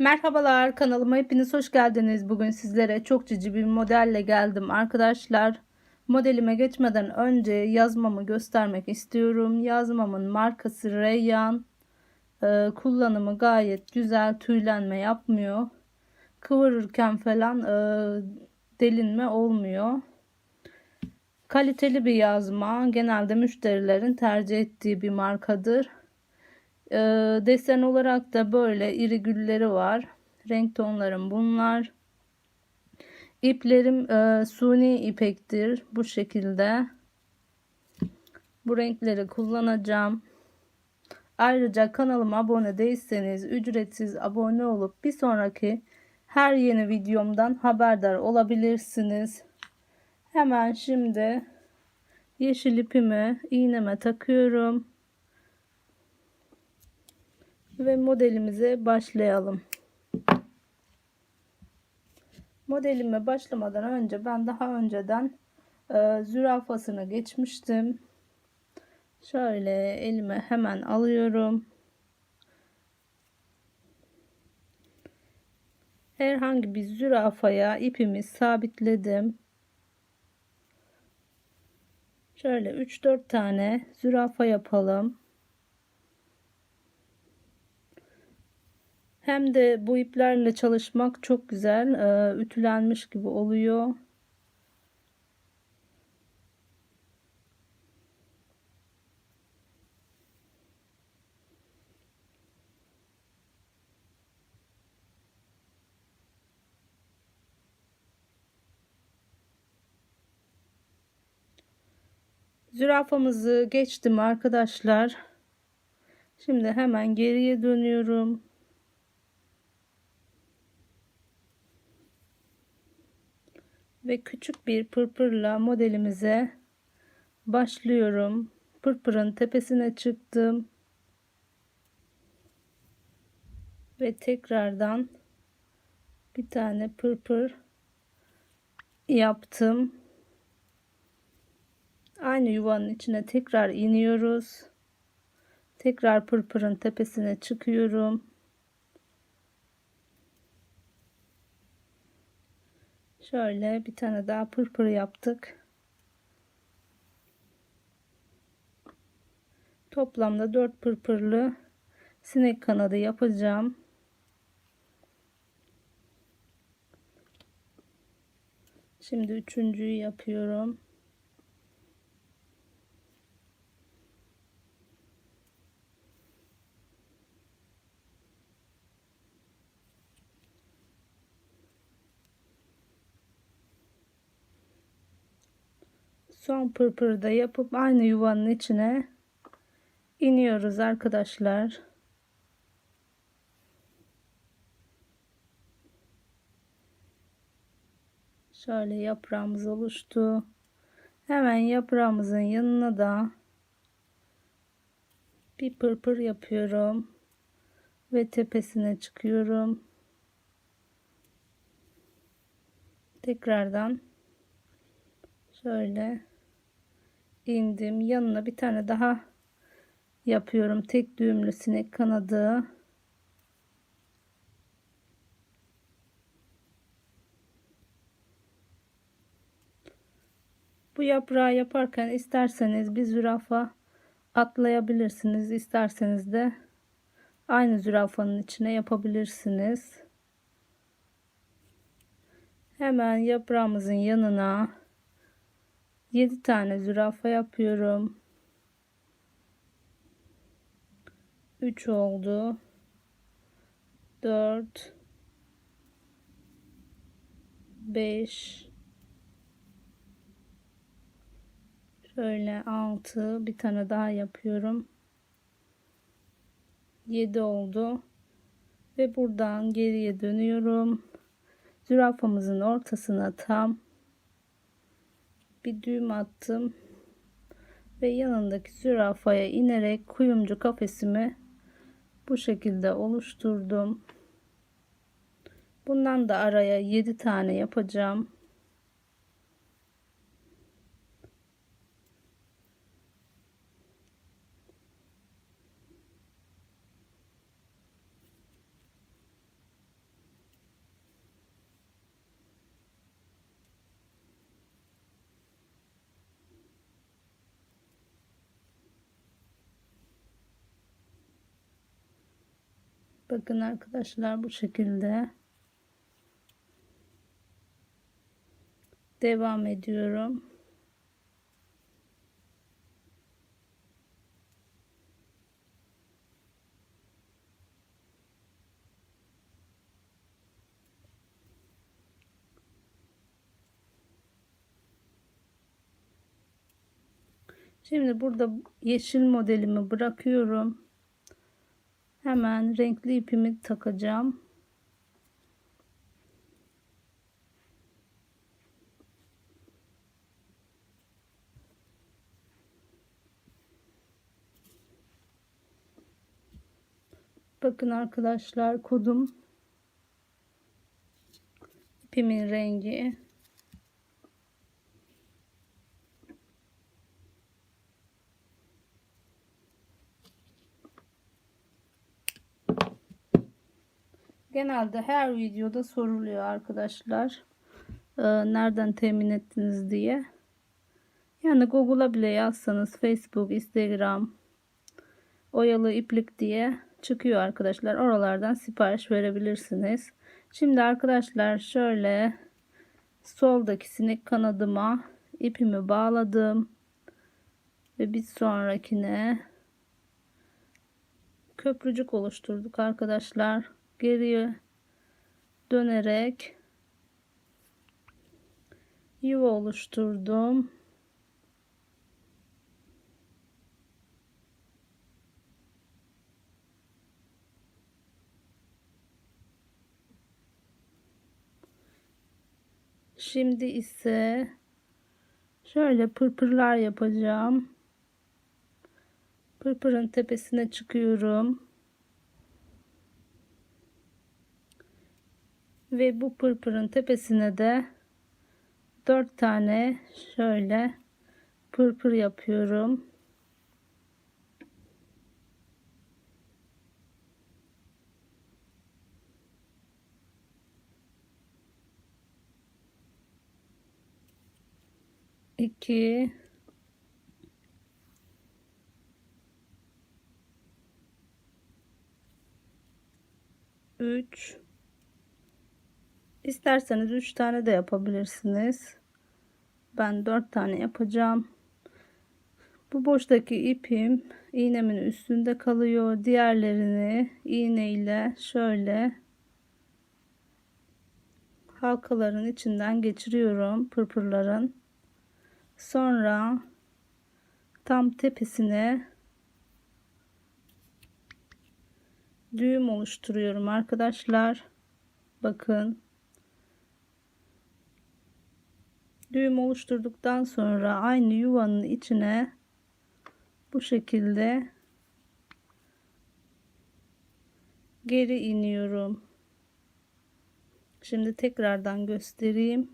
Merhabalar kanalıma hepiniz hoş geldiniz. Bugün sizlere çok cici bir modelle geldim arkadaşlar. Modelime geçmeden önce yazmamı göstermek istiyorum. Yazmamın markası Reyyan. Ee, kullanımı gayet güzel. Tüylenme yapmıyor. Kıvırırken falan e, delinme olmuyor. Kaliteli bir yazma. Genelde müşterilerin tercih ettiği bir markadır. Ee, desen olarak da böyle iri gülleri var. Renk tonlarım bunlar. İplerim e, suni ipektir. Bu şekilde. Bu renkleri kullanacağım. Ayrıca kanalıma abone değilseniz ücretsiz abone olup bir sonraki her yeni videomdan haberdar olabilirsiniz. Hemen şimdi yeşil ipimi iğneme takıyorum ve modelimize başlayalım. Modelime başlamadan önce ben daha önceden e, zürafasını geçmiştim. Şöyle elime hemen alıyorum. Herhangi bir zürafaya ipimi sabitledim. Şöyle 3-4 tane zürafa yapalım. Hem de bu iplerle çalışmak çok güzel. Ee, ütülenmiş gibi oluyor. Zürafamızı geçtim arkadaşlar. Şimdi hemen geriye dönüyorum. Ve küçük bir pırpırla modelimize başlıyorum. Pırpırın tepesine çıktım. Ve tekrardan bir tane pırpır yaptım. Aynı yuvanın içine tekrar iniyoruz. Tekrar pırpırın tepesine çıkıyorum. Şöyle bir tane daha pırpır yaptık. Toplamda 4 pırpırlı sinek kanadı yapacağım. Şimdi üçüncüyü yapıyorum. Son pırpırı da yapıp aynı yuvanın içine iniyoruz arkadaşlar. Şöyle yaprağımız oluştu. Hemen yaprağımızın yanına da bir pırpır yapıyorum ve tepesine çıkıyorum. Tekrardan şöyle indim. Yanına bir tane daha yapıyorum. Tek düğümlü sinek kanadı. Bu yaprağı yaparken isterseniz bir zürafa atlayabilirsiniz. İsterseniz de aynı zürafanın içine yapabilirsiniz. Hemen yaprağımızın yanına 7 tane zürafa yapıyorum. 3 oldu. 4 5 şöyle 6 bir tane daha yapıyorum. 7 oldu. Ve buradan geriye dönüyorum. Zürafamızın ortasına tam bir düğüm attım ve yanındaki zürafaya inerek kuyumcu kafesimi bu şekilde oluşturdum. Bundan da araya 7 tane yapacağım. Bakın arkadaşlar bu şekilde. Devam ediyorum. Şimdi burada yeşil modelimi bırakıyorum. Hemen renkli ipimi takacağım. Bakın arkadaşlar kodum ipimin rengi Genelde her videoda soruluyor arkadaşlar. Ee, nereden temin ettiniz diye. Yani Google'a bile yazsanız Facebook, Instagram, oyalı iplik diye çıkıyor arkadaşlar. Oralardan sipariş verebilirsiniz. Şimdi arkadaşlar şöyle soldaki sinek kanadıma ipimi bağladım. Ve bir sonrakine köprücük oluşturduk arkadaşlar geriye dönerek yuva oluşturdum. Şimdi ise şöyle pırpırlar yapacağım. Pırpırın tepesine çıkıyorum. Ve bu pırpırın tepesine de dört tane şöyle pırpır yapıyorum. İki üç İsterseniz 3 tane de yapabilirsiniz. Ben 4 tane yapacağım. Bu boştaki ipim iğnemin üstünde kalıyor. Diğerlerini iğne ile şöyle halkaların içinden geçiriyorum pırpırların. Sonra tam tepesine düğüm oluşturuyorum arkadaşlar. Bakın düğüm oluşturduktan sonra aynı yuvanın içine bu şekilde geri iniyorum. Şimdi tekrardan göstereyim.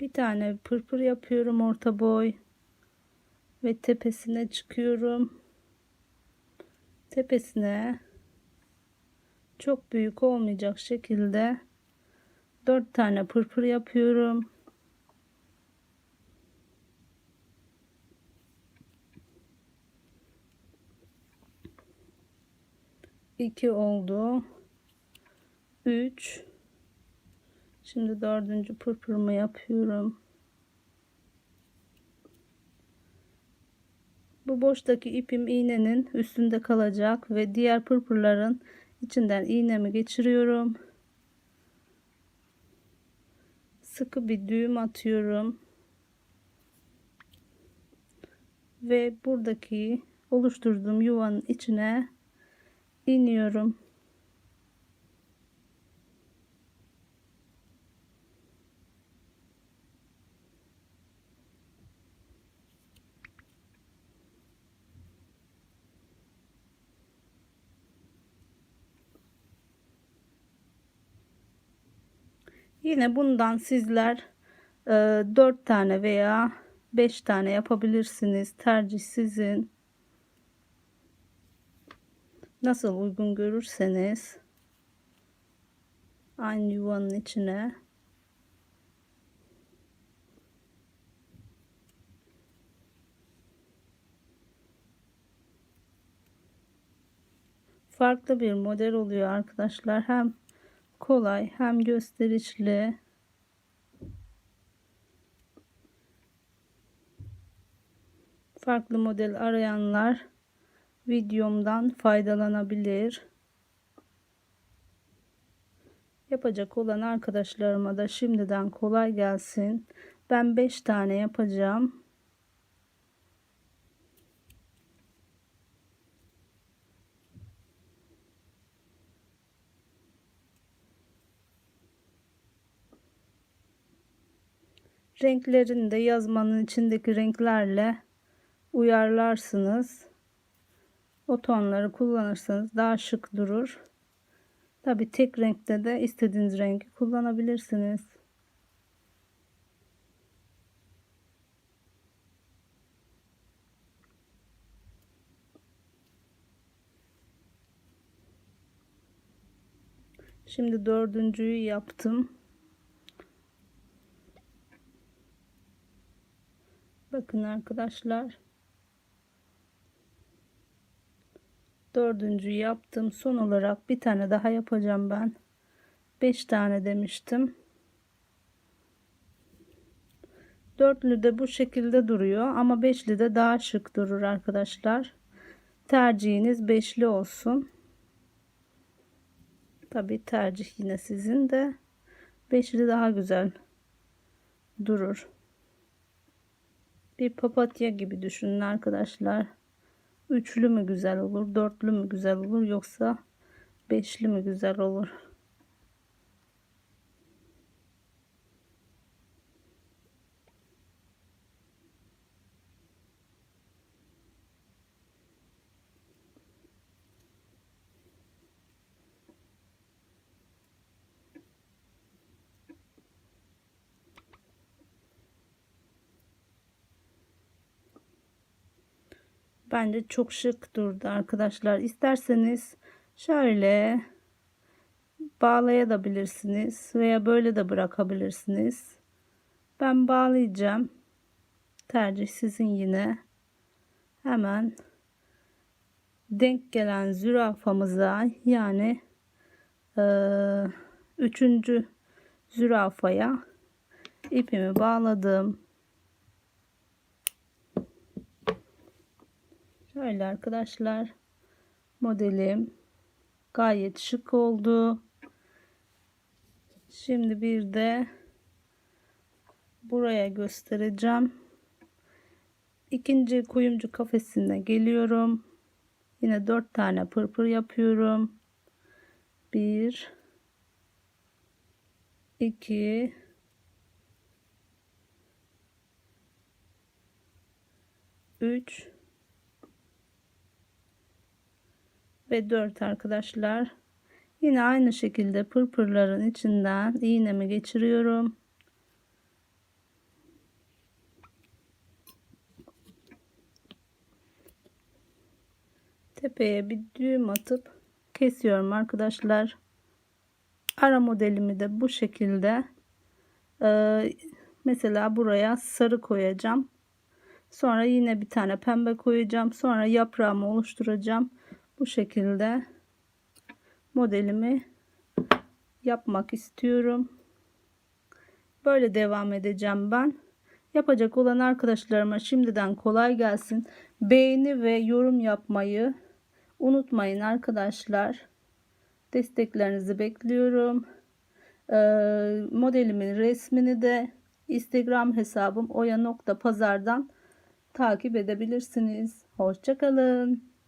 Bir tane pırpır yapıyorum orta boy ve tepesine çıkıyorum. Tepesine çok büyük olmayacak şekilde 4 tane pırpır yapıyorum. İki oldu. Üç. Şimdi dördüncü pırpırımı yapıyorum. Bu boştaki ipim iğnenin üstünde kalacak ve diğer pırpırların içinden iğnemi geçiriyorum. Sıkı bir düğüm atıyorum. Ve buradaki oluşturduğum yuvanın içine iniyorum. Yine bundan sizler e, 4 tane veya 5 tane yapabilirsiniz. Tercih sizin. Nasıl uygun görürseniz aynı yuvanın içine farklı bir model oluyor arkadaşlar. Hem kolay hem gösterişli. Farklı model arayanlar videomdan faydalanabilir. Yapacak olan arkadaşlarıma da şimdiden kolay gelsin. Ben 5 tane yapacağım. Renklerini de yazmanın içindeki renklerle uyarlarsınız. O tonları kullanırsanız daha şık durur. Tabi tek renkte de istediğiniz rengi kullanabilirsiniz. Şimdi dördüncüyü yaptım. Bakın arkadaşlar. Dördüncü yaptım. Son olarak bir tane daha yapacağım ben. Beş tane demiştim. Dörtlü de bu şekilde duruyor ama beşli de daha şık durur arkadaşlar. Tercihiniz beşli olsun. Tabi tercih yine sizin de. Beşli daha güzel durur. Bir papatya gibi düşünün arkadaşlar. Üçlü mü güzel olur, dörtlü mü güzel olur yoksa beşli mi güzel olur? Bence çok şık durdu arkadaşlar. İsterseniz şöyle bağlayabilirsiniz veya böyle de bırakabilirsiniz. Ben bağlayacağım. Tercih sizin yine. Hemen denk gelen zürafamıza yani e, üçüncü zürafaya ipimi bağladım. Şöyle arkadaşlar modelim gayet şık oldu. Şimdi bir de buraya göstereceğim. İkinci kuyumcu kafesine geliyorum. Yine dört tane pırpır yapıyorum. Bir, iki, üç ve 4 arkadaşlar. Yine aynı şekilde pırpırların içinden iğnemi geçiriyorum. Tepeye bir düğüm atıp kesiyorum arkadaşlar. Ara modelimi de bu şekilde ee, mesela buraya sarı koyacağım. Sonra yine bir tane pembe koyacağım. Sonra yaprağımı oluşturacağım bu şekilde modelimi yapmak istiyorum. Böyle devam edeceğim ben. Yapacak olan arkadaşlarıma şimdiden kolay gelsin. Beğeni ve yorum yapmayı unutmayın arkadaşlar. Desteklerinizi bekliyorum. Ee, modelimin resmini de Instagram hesabım oya.pazardan takip edebilirsiniz. Hoşçakalın.